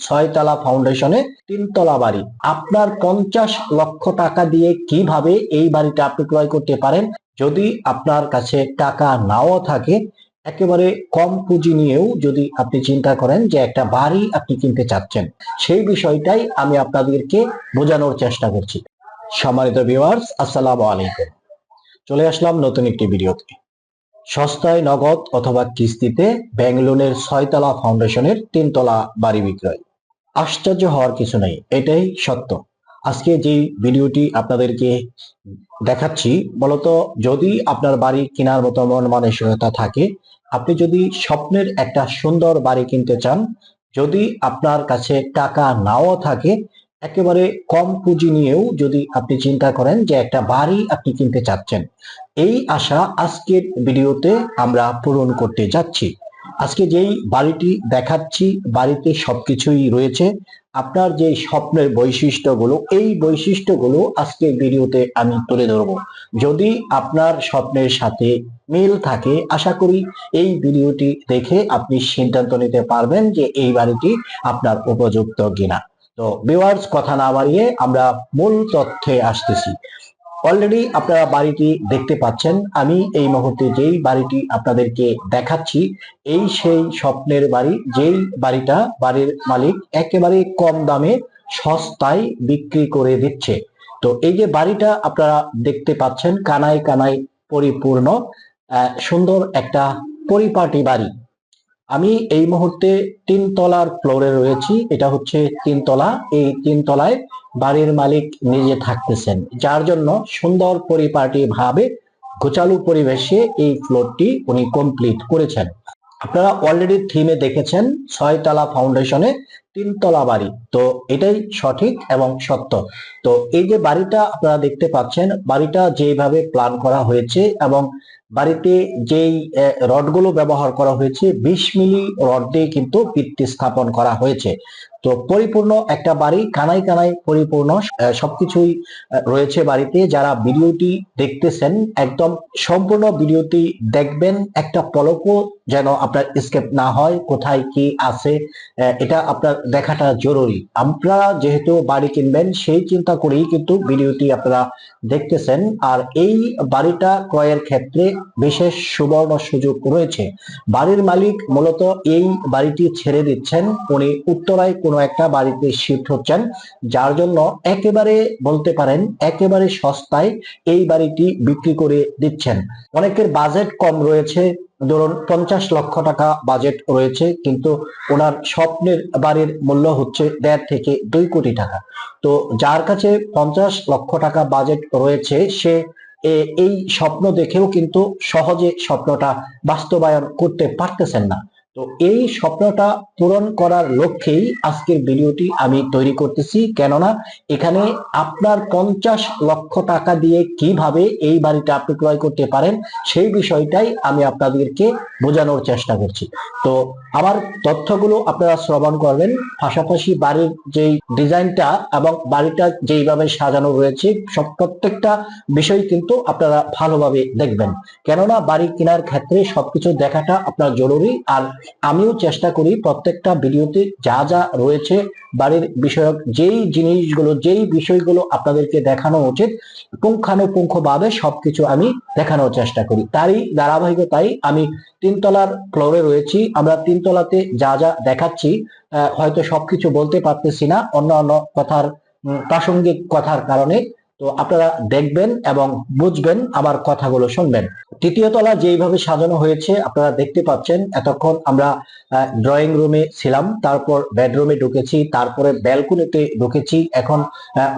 ছয়তলা ফাউন্ডেশনে তিনতলা বাড়ি। আপনার পঞ্চাশ লক্ষ টাকা দিয়ে কীভাবে এই বাড়িটা আপনি ক্রয় করতে পারেন? যদি আপনার কাছে টাকা নাও থাকে, একেবারে কম পুঁজি নিয়েও যদি আপনি চিন্তা করেন যে একটা বাড়ি আপনি কিনতে চাচ্ছেন, সেই বিষয়টাই আমি আপনাদেরকে বোঝানোর চেষ্টা করছি। সম্মানিত ভিউয়ার্স আসসালামু আলাইকুম। চলে আসলাম নতুন একটি ভিডিওতে সস্তায় নগদ অথবা কিস্তিতে ব্যাংক লোনের ছয়তলা ফাউন্ডেশনের তিনতলা বাড়ি বিক্রয়। আশ্চর্য হওয়ার কিছু নেই, এটাই সত্য। আজকে যে ভিডিওটি আপনাদেরকে দেখাচ্ছি মূলত যদি আপনার বাড়ি কেনার মতো মন মানসিকতা থাকে, আপনি যদি স্বপ্নের একটা সুন্দর বাড়ি কিনতে চান, যদি আপনার কাছে টাকা নাও থাকে একেবারে কম পুঁজি নিয়েও যদি আপনি চিন্তা করেন যে একটা বাড়ি আপনি কিনতে চাচ্ছেন, এই আশা আজকের ভিডিওতে আমরা পূরণ করতে যাচ্ছি। আজকে যেই বাড়িটি দেখাচ্ছি, বাড়িতে সবকিছুই রয়েছে। আপনার যে স্বপ্নের বৈশিষ্ট্যগুলো, এই বৈশিষ্ট্যগুলো আজকের ভিডিওতে আমি তুলে ধরব। যদি আপনার স্বপ্নের সাথে মিল থাকে, আশা করি এই ভিডিওটি দেখে আপনি সিদ্ধান্ত নিতে পারবেন যে এই বাড়িটি আপনার উপযুক্ত কিনা। তো ভিউয়ার্স কথা না বাড়িয়ে আমরা মূল তথ্যে আসতেছি। অলরেডি আপনারা বাড়িটি দেখতে পাচ্ছেন। আমি এই মুহূর্তে যেই বাড়িটি আপনাদেরকে দেখাচ্ছি, এই সেই স্বপ্নের বাড়ি। যেই বাড়িটা বাড়ির মালিক একেবারে কম দামে সস্তায় বিক্রি করে দিচ্ছে। তো এই যে বাড়িটা আপনারা দেখতে পাচ্ছেন, কানায় কানায় পরিপূর্ণ সুন্দর একটা পরিপাটি বাড়ি। আমি এই মুহূর্তে তিন তলার ফ্লোরে রয়েছি। এটা হচ্ছে তিনতলা এই তিন তলায় বাড়ির মালিক নিজে থাকতেছেন। যার জন্য সুন্দর পরিপাটি ভাবে গোচালু পরিবেশে এই ফ্লোরটি উনি কমপ্লিট করেছেন। আপনারা অলরেডি থিমে দেখেছেন, ছয়তলা ফাউন্ডেশনে তিনতলা বাড়ি। তো এটাই সঠিক এবং সত্য। তো এই যে বাড়িটা আপনারা দেখতে পাচ্ছেন, বাড়িটা যেভাবে প্ল্যান করা হয়েছে এবং বাড়িতে যেই রডগুলো ব্যবহার করা হয়েছে, বিশ মিলি রড দিয়ে কিন্তু ভিত্তি স্থাপন করা হয়েছে। তো পরিপূর্ণ একটা বাড়ি, কানাই কানাই পরিপূর্ণ সবকিছুই রয়েছে বাড়িতে। যারা ভিডিওটি দেখতেছেন, একদম সম্পূর্ণ ভিডিওটি দেখবেন। একটা পলকও যেন আপনার স্কেপ না হয়, কোথায় কি আছে এটা আপনার দেখাটা জরুরি। আপনারা যেহেতু বাড়ি কিনবেন, সেই চিন্তা করেই কিন্তু ভিডিওটি আপনারা দেখতেছেন। আর এই বাড়িটা ক্রয়ের ক্ষেত্রে বিশেষ সুবর্ণ সুযোগ রয়েছে। বাড়ির মালিক মূলত এই বাড়িটি ছেড়ে দিচ্ছেন। উনি উত্তরায় কোনো একটা বাড়িতে শিফট হচ্ছেন, যার জন্য একেবারে বলতে পারেন একেবারে সস্তায় এই বাড়িটি বিক্রি করে দিচ্ছেন। অনেকের বাজেট কম রয়েছে, ধরুন পঞ্চাশ লক্ষ টাকা বাজেট রয়েছে, কিন্তু ওনার স্বপ্নের বাড়ির মূল্য হচ্ছে দেড় থেকে দুই কোটি টাকা। তো যার কাছে পঞ্চাশ লক্ষ টাকা বাজেট রয়েছে, সে এই স্বপ্ন দেখেও কিন্তু সহজে স্বপ্নটা বাস্তবায়ন করতে পারতেছেন না। তো এই স্বপ্নটা পূরণ করার লক্ষ্যেই আজকের ভিডিওটি আমি তৈরি করতেছি। কেননা এখানে আপনার পঞ্চাশ লক্ষ টাকা দিয়ে কীভাবে এই বাড়িটা আপনি ক্রয় করতে পারেন, সেই বিষয়টাই আমি আপনাদেরকে বোঝানোর চেষ্টা করছি। তো আমার তথ্যগুলো আপনারা শ্রবণ করবেন। পাশাপাশি বাড়ির যেই ডিজাইনটা এবং বাড়িটা যেইভাবে সাজানো রয়েছে, সব প্রত্যেকটা বিষয় কিন্তু আপনারা ভালোভাবে দেখবেন। কেননা বাড়ি কেনার ক্ষেত্রে সবকিছু দেখাটা আপনার জরুরি। আর আমিও চেষ্টা করি প্রত্যেকটা ভিডিওতে যা যা রয়েছে বাড়ির বিষয়ক, যেই জিনিসগুলো, যেই বিষয়গুলো আপনাদেরকে দেখানো উচিত পুঙ্খানুপুঙ্খ ভাবে সবকিছু আমি দেখানোর চেষ্টা করি। তারই ধারাবাহিকতাই আমি তিনতলার ফ্লোরে রয়েছি। আমরা তিনতলাতে যা যা দেখাচ্ছি হয়তো সবকিছু বলতে পারতেছি না। অন্য অন্য কথার প্রাসঙ্গিক কথার কারণে তো আপনারা দেখবেন এবং বুঝবেন আমার কথাগুলো শুনবেন। তৃতীয় তলা যেইভাবে সাজানো হয়েছে, আপনারা দেখতে পাচ্ছেন, এতক্ষণ আমরা ড্রয়িং রুমে ছিলাম, তারপর বেডরুমে ঢুকেছি, তারপরে ব্যালকনিতে ঢুকেছি, এখন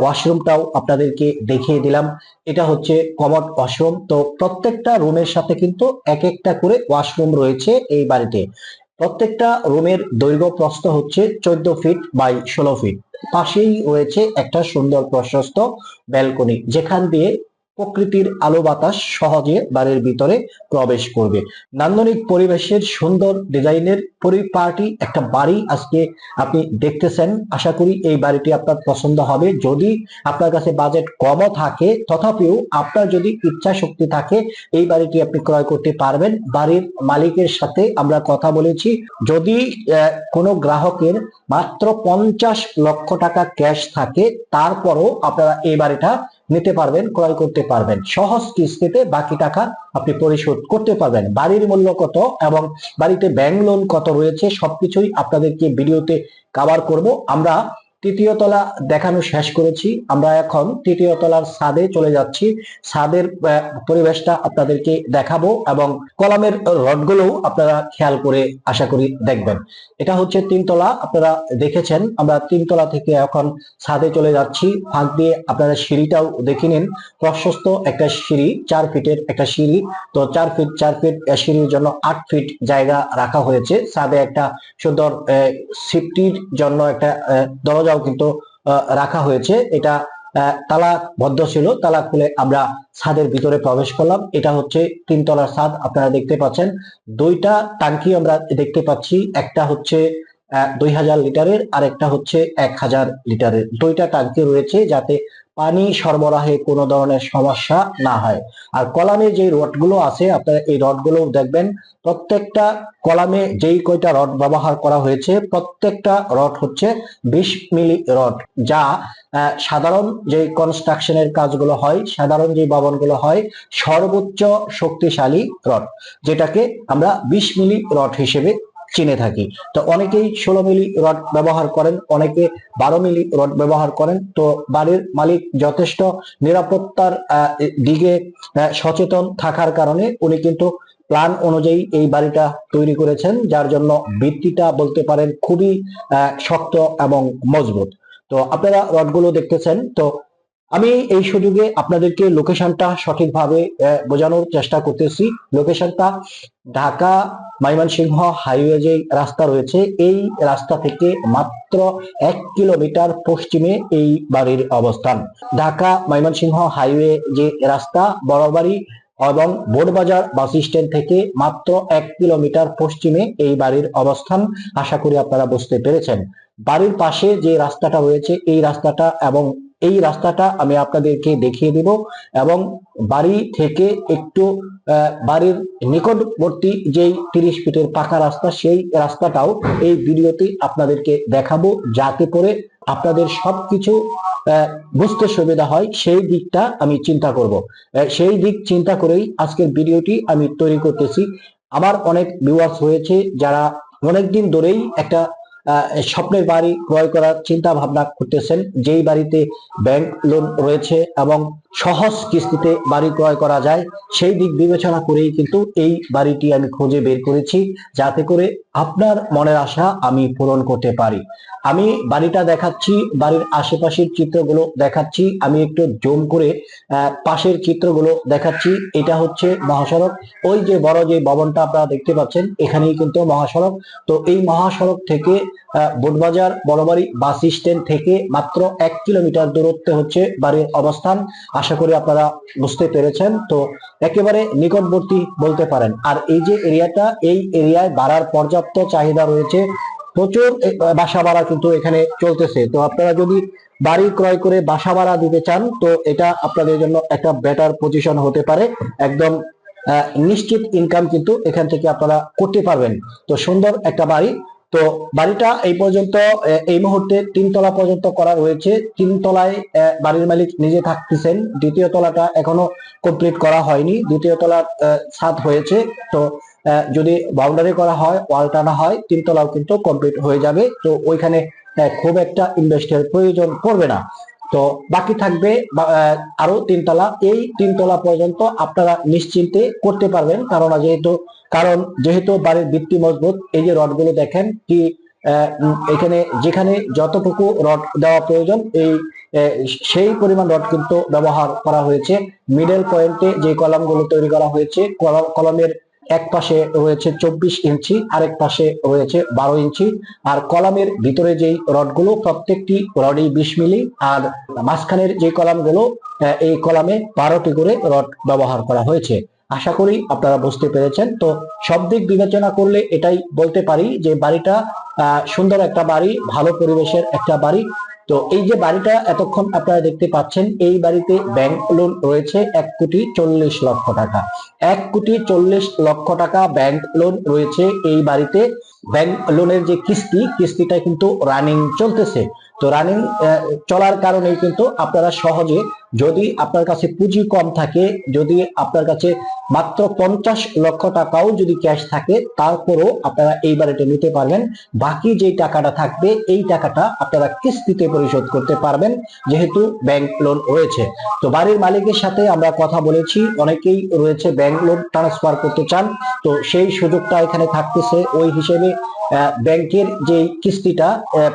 ওয়াশরুমটাও আপনাদেরকে দেখিয়ে দিলাম। এটা হচ্ছে কমড ওয়াশরুম তো প্রত্যেকটা রুমের সাথে কিন্তু এক একটা করে ওয়াশরুম রয়েছে এই বাড়িতে। প্রত্যেকটা রুমের দৈর্ঘ্য প্রস্থ হচ্ছে চোদ্দ ফিট বাই ষোলো ফিট। পাশেই রয়েছে একটা সুন্দর প্রশস্ত ব্যালকনি। যেখান দিয়ে প্রকৃতির আলো বাতাস সহজে বাড়ির ভিতরে প্রবেশ করবে। নান্দনিক পরিবেশের সুন্দর ডিজাইনের পরিপাটি একটা বাড়ি আজকে আপনি দেখতেছেন। আশা করি এই বাড়িটি আপনার পছন্দ হবে। যদি আপনার কাছে বাজেট কমও থাকে, তথাপিও আপনার যদি ইচ্ছা শক্তি থাকে, এই বাড়িটি আপনি ক্রয় করতে পারবেন। বাড়ির মালিকের সাথে আমরা কথা বলেছি। যদি কোনো গ্রাহকের মাত্র পঞ্চাশ লক্ষ টাকা ক্যাশ থাকে, তারপরও আপনারা এই বাড়িটা নিতে পারবেন, ক্রয় করতে পারবেন। সহজ কিস্তিতে বাকি টাকা আপনি পরিশোধ করতে পারবেন। বাড়ির মূল্য কত এবং বাড়িতে ব্যাংক লোন কত রয়েছে সবকিছুই আপনাদেরকে ভিডিওতে কভার করব। আমরা তৃতীয় তলা দেখানো শেষ করেছি। আমরা এখন তৃতীয় তলার ছাদে চলে যাচ্ছি। আহ, পরিবেশটা আপনাদেরকে দেখাবো এবং কলামের রডগুলোও আপনারা খেয়াল করে আশা করি দেখবেন। এটা হচ্ছে তিনতলা আপনারা দেখেছেন। আমরা তিনতলা থেকে এখন ছাদে চলে যাচ্ছি। ফাঁক দিয়ে আপনারা সিঁড়িটাও দেখে নিন। প্রশস্ত একটা সিঁড়ি চার ফিটের একটা সিঁড়ি। তো চার ফিট চার ফিট সিঁড়ির জন্য আট ফিট জায়গা রাখা হয়েছে। ছাদে একটা সুন্দর সেফটির জন্য একটা আহ, দরজাও কিন্তু রাখা হয়েছে। এটা তালা বদ্ধ ছিল। তালা খুলে আমরা ছাদের ভিতরে প্রবেশ করলাম। এটা হচ্ছে তিনতলার ছাদ, আপনারা দেখতে পাচ্ছেন। দুইটা টাঙ্কি আমরা দেখতে পাচ্ছি। একটা হচ্ছে দুই হাজার লিটারের আর একটা হচ্ছে এক হাজার লিটারের। দুইটা টাঙ্কি রয়েছে যাতে পানি সরবরাহে কোনো ধরনের সমস্যা না হয়। আর কলামে যে রডগুলো আছে, আপনারা এই রডগুলো দেখবেন, প্রত্যেকটা কলামে যেই কয়টা রড ব্যবহার করা হয়েছে, প্রত্যেকটা রড হচ্ছে বিশ মিলি রড, যা সাধারণ যে কনস্ট্রাকশনের কাজগুলো হয়, সাধারণ যে ভবনগুলো হয়, সর্বোচ্চ শক্তিশালী রড, যেটাকে আমরা বিশ মিলি রড হিসেবে চিনে থাকি। তো অনেকেই ষোলো মিলি রড ব্যবহার করেন, অনেকে বারো মিলি রড ব্যবহার করেন। তো বাড়ির মালিক যথেষ্ট নিরাপত্তার দিকে সচেতন থাকার কারণে উনি কিন্তু প্ল্যান অনুযায়ী এই বাড়িটা তৈরি করেছেন, যার জন্য ভিত্তিটা বলতে পারেন খুবই শক্ত এবং মজবুত। তো আপনারা রডগুলো দেখতেছেন, তো আমি এই সুযোগে আপনাদেরকে লোকেশনটা সঠিকভাবে বোঝানোর চেষ্টা করতেছি। লোকেশনটা ঢাকা ময়মনসিংহ হাইওয়ে যে রাস্তা রয়েছে, এই রাস্তা থেকে মাত্র এক কিলোমিটার পশ্চিমে এই বাড়ির অবস্থান। ঢাকা ময়মনসিংহ হাইওয়ে যে রাস্তা, বড়বাড়ি এবং বোর্ডবাজার বাস স্ট্যান্ড থেকে মাত্র এক কিলোমিটার পশ্চিমে এই বাড়ির অবস্থান। আশা করি আপনারা বুঝতে পেরেছেন। বাড়ির পাশে যে রাস্তাটা রয়েছে, এই রাস্তাটা এবং এই রাস্তাটা আমি আপনাদেরকে দেখিয়ে দিব এবং বাড়ি থেকে একটু বাড়ির নিকটবর্তী যেই তিরিশ ফিটের পাকা রাস্তা, সেই রাস্তাটাও এই ভিডিওতে আপনাদেরকে দেখাবো যাতে করে আপনাদের সবকিছু বুঝতে সুবিধা হয়। সেই দিকটা আমি চিন্তা করব। সেই দিক চিন্তা করেই আজকের ভিডিওটি আমি তৈরি করতেছি। আমার অনেক ভিউয়ার্স হয়েছে যারা অনেকদিন ধরেই একটা স্বপ্নের বাড়ি ক্রয় করার চিন্তা ভাবনা করতেছেন। যেই বাড়িতে ব্যাংক লোন রয়েছে এবং সহজ কিস্তিতে বাড়ি ক্রয় করা যায়, সেই দিক বিবেচনা করেই কিন্তু এই বাড়িটি আমি খুঁজে বের করেছি, যাতে করে আপনার মনের আশা আমি পূরণ করতে পারি। আমি বাড়িটা দেখাচ্ছি, বাড়ির আশেপাশের চিত্রগুলো দেখাচ্ছি, আমি একটু জুম করে পাশের চিত্রগুলো দেখাচ্ছি, এটা হচ্ছে মহাসড়ক। ওই যে বড় যে ভবনটা আপনারা দেখতে পাচ্ছেন, এখানেই কিন্তু মহাসড়ক। তো এই মহাসড়ক থেকে বোটবাজার বড়বাড়ি বাস স্ট্যান্ড থেকে মাত্র এক কিলোমিটার দূরত্বে হচ্ছে বাড়ির অবস্থান। আশা করি আপনারা বুঝতে পেরেছেন। তো একেবারে নিকটবর্তী বলতে পারেন। আর এই যে এরিয়াটা, এই এরিয়ায় বাড়ার পর্যাপ্ত চাহিদা রয়েছে। প্রচুর বাসা ভাড়া কিন্তু এখানে চলতেছে। তো আপনারা যদি বাড়ি ক্রয় করে বাসা ভাড়া দিতে চান, তো এটা আপনাদের জন্য একটা বেটার পজিশন হতে পারে। একদম নিশ্চিত ইনকাম কিন্তু এখান থেকে আপনারা করতে পারবেন। তো সুন্দর একটা বাড়ি। তো বাড়িটা এই পর্যন্ত এই মুহূর্তে তিনতলা পর্যন্ত করা রয়েছে। তিনতলায় আহ, বাড়ির মালিক নিজে থাকতেছেন। দ্বিতীয় তলাটা এখনও কমপ্লিট করা হয়নি। দ্বিতীয় তলার ছাদ হয়েছে। তো যদি বাউন্ডারি করা হয় ওয়াল টানা হয় তিনতলাও কিন্তু কমপ্লিট হয়ে যাবে। তো ওইখানে খুব একটা ইনভেস্টের প্রয়োজন পড়বে না। তো বাকি থাকবে আরও তিনতলা। এই তিনতলা পর্যন্ত আপনারা নিশ্চিন্তে করতে পারবেন কারণ যেহেতু কারণ যেহেতু বাড়ির ভিত্তি মজবুত, এই যে রডগুলো দেখেন কি এখানে যেখানে যতটুকু রড দেওয়া প্রয়োজন, এই সেই পরিমাণ রড কিন্তু ব্যবহার করা হয়েছে। মিডল পয়েন্টে যে কলামগুলো তৈরি করা হয়েছে কলাম- কলামের এক পাশে রয়েছে চব্বিশ ইঞ্চি, আরেক পাশে রয়েছে বারো ইঞ্চি। আর কলামের ভিতরে যেই রডগুলো, প্রত্যেকটি রডই বিশ মিলি, আর মাঝখানের যে কলামগুলো এই কলামে বারোটি করে রড ব্যবহার করা হয়েছে। আশা করি আপনারা বুঝতে পেরেছেন। তো সব দিক বিবেচনা করলে এটাই বলতে পারি যে বাড়িটা সুন্দর একটা বাড়ি, ভালো পরিবেশের একটা বাড়ি। তো এই যে বাড়িটা এতক্ষণ আপনারা দেখতে পাচ্ছেন, এই বাড়িতে ব্যাংক লোন রয়েছে এক কোটি চল্লিশ লক্ষ টাকা। এক কোটি চল্লিশ লক্ষ টাকা ব্যাংক লোন রয়েছে এই বাড়িতে। ব্যাংক লোনের যে কিস্তি, কিস্তিটা কিন্তু রানিং চলতেছে। তো রানিং চলার কারণে কিন্তু আপনারা সহজে যদি আপনার কাছে পুঁজি কম থাকে, যদি আপনার কাছে মাত্র পঞ্চাশ লক্ষ টাকাও যদি ক্যাশ থাকে, তারপরও আপনারা এই বাড়িটা নিতে পারবেন। বাকি যে টাকাটা থাকবে, এই টাকাটা আপনারা কিস্তিতে পরিশোধ করতে পারবেন, যেহেতু ব্যাংক লোন রয়েছে। তো বাড়ির মালিকের সাথে আমরা কথা বলেছি, অনেকেই রয়েছে ব্যাংক লোন ট্রান্সফার করতে চান, তো সেই সুযোগটা এখানে থাকতেছে। ওই হিসেবে ব্যাংকের যে কিস্তিটা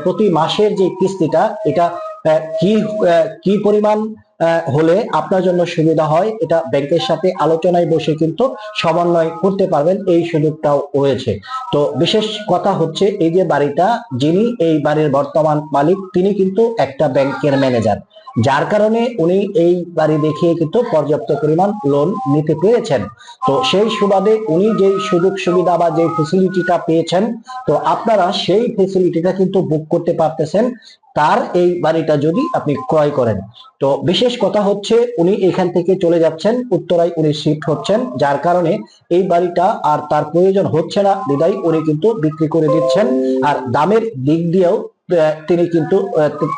প্রতি মাসের যে কিস্তিটা, এটা কি কি পরিমাণ হলে আপনার জন্য সুবিধা হয়, এটা ব্যাংকের সাথে আলোচনায় বসে কিন্তু সমন্বয় করতে পারবেন, এই সুযোগটাও রয়েছে। তো বিশেষ কথা হচ্ছে, এই যে বাড়িটা, যিনি এই বাড়ির বর্তমান মালিক, তিনি কিন্তু একটা ব্যাংকের ম্যানেজার। যার কারণে উনি এই বাড়ি দেখিয়ে কিন্তু পর্যাপ্ত পরিমাণ লোন নিতে পেরেছেন। তো সেই সুবাদে উনি যেই সুযোগ সুবিধা বা যে ফেসিলিটিটা পেয়েছেন, তো আপনারা সেই ফেসিলিটিটা কিন্তু বুক করতে পারতেছেন। তার এই বাড়িটা যদি আপনি ক্রয় করেন। তো বিশেষ কথা হচ্ছে উনি এখান থেকে চলে যাচ্ছেন, উত্তরায় উনি শিফট হচ্ছেন, যার কারণে এই বাড়িটা আর তার প্রয়োজন হচ্ছে না। বিদায় উনি কিন্তু বিক্রি করে দিচ্ছেন। আর দামের দিক দিয়েও তিনি কিন্তু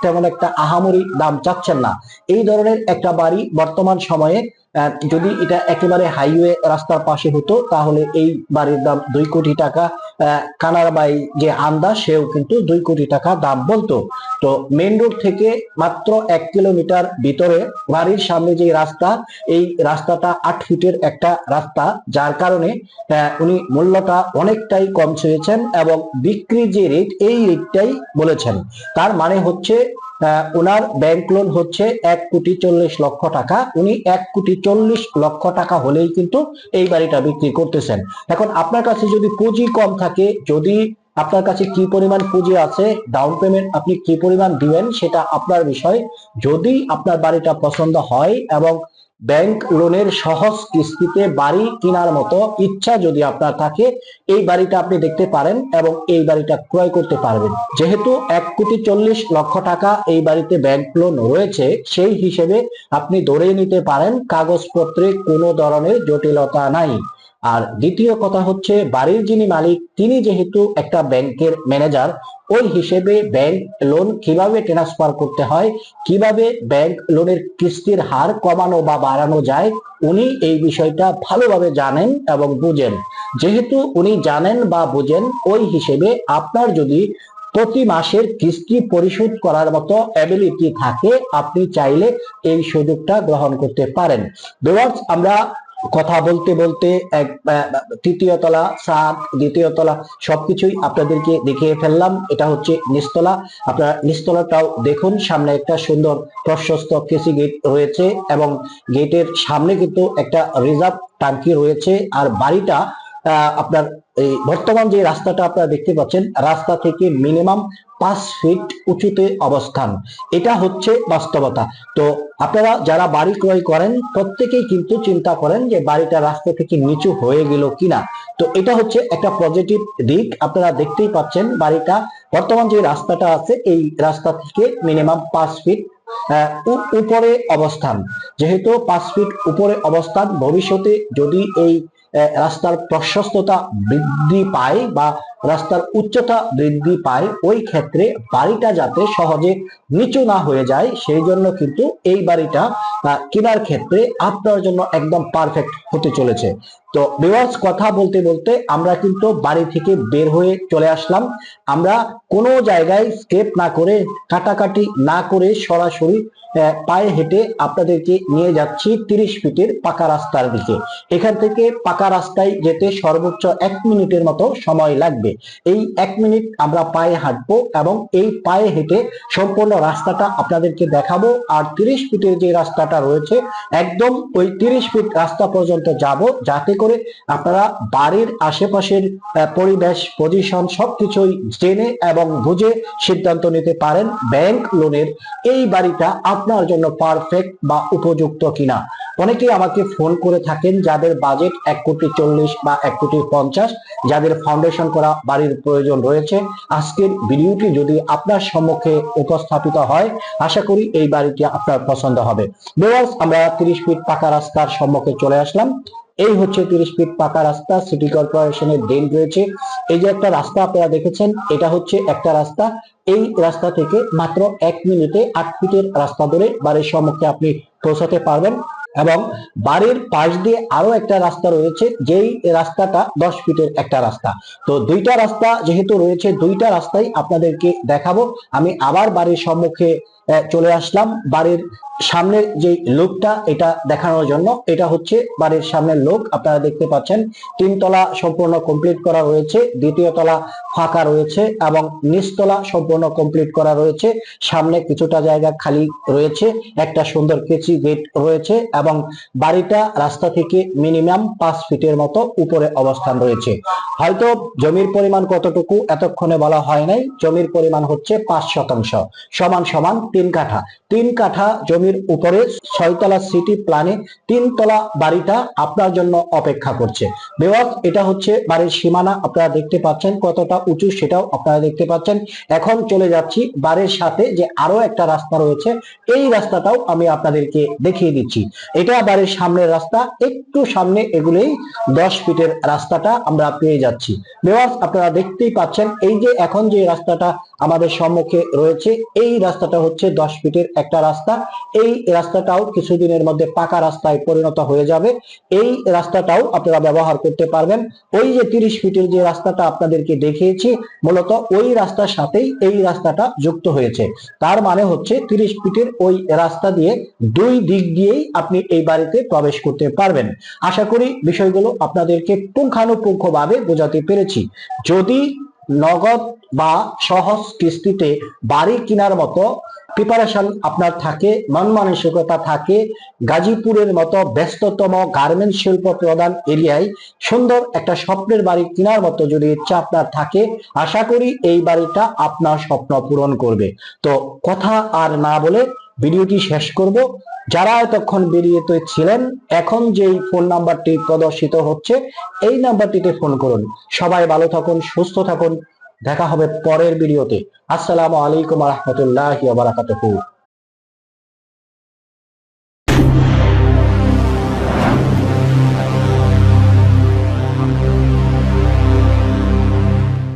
তেমন একটা আহামরি দাম চাচ্ছেন না। এই ধরনের একটা বাড়ি বর্তমান সময়ে যদি এটা একেবারে হাইওয়ে রাস্তার পাশে হতো, তাহলে এই বাড়ির দাম দুই কোটি টাকা কানারবাই যে হান্দা সেও কিন্তু দুই কোটি টাকা দাম বলতো। তো মেন রোড থেকে মাত্র এক কিলোমিটার ভিতরে বাড়ির সামনে যে রাস্তা, এই রাস্তাটা আট ফিটের একটা রাস্তা, যার কারণে উনি মূল্যটা অনেকটাই কম চেয়েছেন এবং বিক্রি যে রেট এই রেটটাই বলেছেন। তার মানে হচ্ছে ওনার ব্যাংক লোন হচ্ছে এক কোটি চল্লিশ লক্ষ টাকা। উনি এক কোটি চল্লিশ লক্ষ টাকা হলেই কিন্তু এই বাড়িটা বিক্রি করতেছেন। এখন আপনার কাছে যদি পুঁজি কম থাকে, যদি আপনার কাছে কি পরিমাণ পুঁজি আছে ডাউন পেমেন্ট আপনি কি পরিমাণ দিবেন সেটা আপনার বিষয়। যদি আপনার বাড়িটা পছন্দ হয় এবং ব্যাংক লোনের সহজ কিস্তিতে বাড়ি কেনার মতো ইচ্ছা যদি আপনার থাকে, এই বাড়িটা আপনি দেখতে পারেন এবং এই বাড়িটা ক্রয় করতে পারবেন। যেহেতু এক কোটি চল্লিশ লক্ষ টাকা এই বাড়িতে ব্যাংক লোন রয়েছে, সেই হিসেবে আপনি ধরে নিতে পারেন, কাগজপত্রে কোনো ধরনের জটিলতা নাই। আর দ্বিতীয় কথা হচ্ছে, বাড়ির যিনি মালিক, তিনি যেহেতু একটা ব্যাংকের ম্যানেজার, ওই হিসেবে ব্যাংক লোন কীভাবে ট্রান্সফার করতে হয়, কীভাবে ব্যাংক লোনের কিস্তির হার কমানো বা বাড়ানো যায়, উনি এই বিষয়টা ভালোভাবে জানেন এবং বুঝেন। যেহেতু উনি জানেন বা বুঝেন, ওই হিসেবে আপনার যদি প্রতি মাসের কিস্তি পরিশোধ করার মতো অ্যাবিলিটি থাকে, আপনি চাইলে এই সুযোগটা গ্রহণ করতে পারেন। আমরা কথা বলতে বলতে এক তৃতীয় তলা, সাত, দ্বিতীয় তলা, সবকিছুই আপনাদেরকে দেখিয়ে ফেললাম। এটা হচ্ছে নিস্তলা আপনারা নিস্তলাটাও দেখুন, সামনে একটা সুন্দর প্রশস্ত কেসি গেট রয়েছে এবং গেটের সামনে কিন্তু একটা রিজার্ভ টাঙ্কি রয়েছে। আর বাড়িটা আপনার এই বর্তমান যে রাস্তাটা আপনারা দেখতে পাচ্ছেন, রাস্তা থেকে মিনিমাম পাঁচ ফিট উঁচুতে অবস্থান। এটা হচ্ছে বাস্তবতা। তো আপনারা যারা বাড়ি ক্রয় করেন, প্রত্যেকেই কিন্তু চিন্তা করেন যে বাড়িটা রাস্তা থেকে নিচু হয়ে গেল কিনা। তো এটা হচ্ছে একটা পজিটিভ দিক। আপনারা দেখতেই পাচ্ছেন বাড়িটা, বর্তমান যে রাস্তাটা আছে, এই রাস্তা থেকে মিনিমাম পাঁচ ফিট উপরে অবস্থান। যেহেতু পাঁচ ফিট উপরে অবস্থান, ভবিষ্যতে যদি এই রাস্তার প্রশস্ততা বৃদ্ধি পায় বা রাস্তার উচ্চতা বৃদ্ধি পায়, ওই ক্ষেত্রে বাড়িটা যাতে সহজে নিচু না হয়ে যায়, সেই জন্য কিন্তু এই বাড়িটা কেনার ক্ষেত্রে আপনার জন্য একদম পারফেক্ট হতে চলেছে। তো ভিউয়ার্স কথা বলতে বলতে আমরা কিন্তু বাড়ি থেকে বের হয়ে চলে আসলাম। আমরা কোনো জায়গায় স্কেপ না করে, কাটাকাটি না করে সরাসরি পায়ে হেঁটে আপনাদেরকে নিয়ে যাচ্ছি তিরিশ ফিটের পাকা রাস্তার দিকে। এখান থেকে পাকা রাস্তায় যেতে সর্বোচ্চ এক মিনিটের মতো সময় লাগবে। লাগে এই এক মিনিট আমরা পায়ে হাঁটবো এবং এই পায়ে হেঁটে সম্পূর্ণ রাস্তাটা আপনাদেরকে দেখাবো। আর তিরিশ ফিটের যে রাস্তাটা রয়েছে, একদম ওই তিরিশ ফিট রাস্তা পর্যন্ত যাব যাতে করে আপনারা বাড়ির আশেপাশের পরিবেশ পজিশন সবকিছুই জেনে এবং বুঝে সিদ্ধান্ত নিতে পারেন ব্যাংক লোনের এই বাড়িটা আপনার জন্য পারফেক্ট বা উপযুক্ত কিনা। অনেকেই আমাকে ফোন করে থাকেন, যাদের বাজেট এক কোটি চল্লিশ বা এক কোটি পঞ্চাশ, যাদের ফাউন্ডেশন করা বাড়ির প্রয়োজন রয়েছে। আজকের ভিডিওটি যদি আপনার সম্মুখে উপস্থাপিত হয়, আশা করি এই বাড়িটি আপনার পছন্দ হবে। ভিউয়ার্স আমরা তিরিশ ফিট পাকা রাস্তার সম্মুখে চলে আসলাম। এই হচ্ছে তিরিশ ফিট পাকা রাস্তা সিটি কর্পোরেশনের ড্রেন রয়েছে। এই যে একটা রাস্তা আপনারা দেখেছেন, এটা হচ্ছে একটা রাস্তা। এই রাস্তা থেকে মাত্র এক মিনিটে আট ফিটের রাস্তা ধরে বাড়ির সম্মুখে আপনি পৌঁছাতে পারবেন। এবং বাড়ির পাশ দিয়ে আরও একটা রাস্তা রয়েছে, যেই রাস্তাটা দশ ফিটের একটা রাস্তা। তো দুইটা রাস্তা যেহেতু রয়েছে, দুইটা রাস্তাই আপনাদেরকে দেখাবো। আমি আবার বাড়ির সম্মুখে চলে আসলাম বাড়ির সামনের যে লোকটা, এটা দেখানোর জন্য। এটা হচ্ছে বাড়ির সামনের লোক। আপনারা দেখতে পাচ্ছেন তিনতলা সম্পূর্ণ কমপ্লিট করা রয়েছে, দ্বিতীয় তলা ফাঁকা রয়েছে এবং নিচতলা সম্পূর্ণ কমপ্লিট করা রয়েছে। সামনে কিছুটা জায়গা খালি রয়েছে, একটা সুন্দর কেচি গেট রয়েছে এবং বাড়িটা রাস্তা থেকে মিনিমাম পাঁচ ফিটের মতো উপরে অবস্থান রয়েছে। হয়তো জমির পরিমাণ কতটুকু, এতক্ষণে বলা হয় নাই। জমির পরিমাণ হচ্ছে পাঁচ শতাংশ। সমান সমান তিন কাঠা। তিন কাঠা জমির উপরে ছয়তলা সিটি প্ল্যানে তিনতলা বাড়িটা আপনার জন্য অপেক্ষা করছে। বেওয়াজ এটা হচ্ছে বাড়ির সীমানা, আপনারা দেখতে পাচ্ছেন কতটা উঁচু সেটাও আপনারা দেখতে পাচ্ছেন। এখন চলে যাচ্ছি বাড়ির সাথে যে আরও একটা রাস্তা রয়েছে, এই রাস্তাটাও আমি আপনাদেরকে দেখিয়ে দিচ্ছি। এটা বাড়ির সামনের রাস্তা, একটু সামনে এগুলোই দশ ফিটের রাস্তাটা আমরা পেয়ে যাচ্ছি। বেওয়াজ আপনারা দেখতেই পাচ্ছেন, এই যে এখন যে রাস্তাটা আমাদের সম্মুখে রয়েছে। এই রাস্তাটা হচ্ছে দশ ফিটের একটা রাস্তা। এই রাস্তাটাও কিছুদিনের মধ্যে পাকা রাস্তায় পরিণত হয়ে যাবে। এই রাস্তাটাও আপনারা ব্যবহার করতে পারবেন। ওই যে তিরিশ ফিটের যে রাস্তাটা আপনাদেরকে দেখিয়েছি, মূলত ওই রাস্তার সাথেই এই রাস্তাটা যুক্ত হয়েছে। তার মানে হচ্ছে তিরিশ ফিটের ওই রাস্তা দিয়ে দুই দিক দিয়েই আপনি এই বাড়িতে প্রবেশ করতে পারবেন। আশা করি বিষয়গুলো আপনাদেরকে পুঙ্খানুপুঙ্খ ভাবে বোঝাতে পেরেছি। যদি নগদ বা সহজ কিস্তিতে বাড়ি কেনার মতো প্রিপারেশন আপনার থাকে মন মানসিকতা থাকে। গাজীপুরের মতো ব্যস্ততম গার্মেন্ট শিল্প প্রধান এরিয়ায় সুন্দর একটা স্বপ্নের বাড়ি কেনার মতো যদি ইচ্ছা আপনার থাকে, আশা করি এই বাড়িটা আপনার স্বপ্ন পূরণ করবে। তো কথা আর না বলে ভিডিওটি শেষ করব। যারা এতক্ষণ বেরিয়েতে ছিলেন, এখন যেই ফোন নাম্বারটি প্রদর্শিত হচ্ছে, এই নাম্বারটিতে ফোন করুন। সবাই ভালো থাকুন, সুস্থ থাকুন। দেখা হবে পরের ভিডিওতে। আসসালামু আলাইকুম রহমতুল্লাহ বারাকাতুহু।